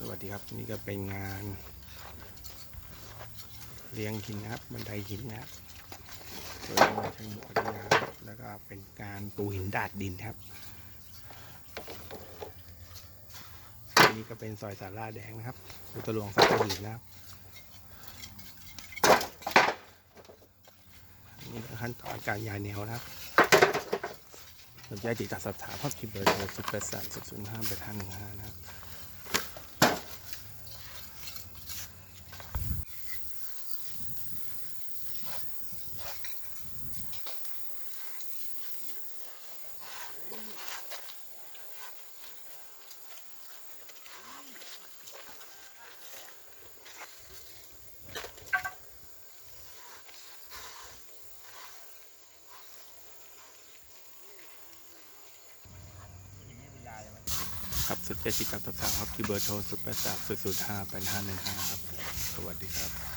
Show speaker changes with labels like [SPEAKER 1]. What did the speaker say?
[SPEAKER 1] สวัสดีครับนี่ก็เป็นงานเลี้ยงหินนะครับบันไดหินนะครับโดยมาทางพัทยาครับแล้วก็เป็นการปูหินดาดดินครับนี่ก็เป็นซอยสาราแดงนะครับอุตหลวงสัตหีบนะครับนี่คือขั้นตอนการยายแนวนะครับสนใจติดต่อสอบถามข้อคิดเบอร์โทรศูนย์แปดสามศูนย์ห้าแปดห้าหนึ่งห้านะครับ ครับสุดใจติดตามสามครับที่เบอร์โทร 0 8 3 0 0 5 8 5 1 5 ครับ สวัสดีครับ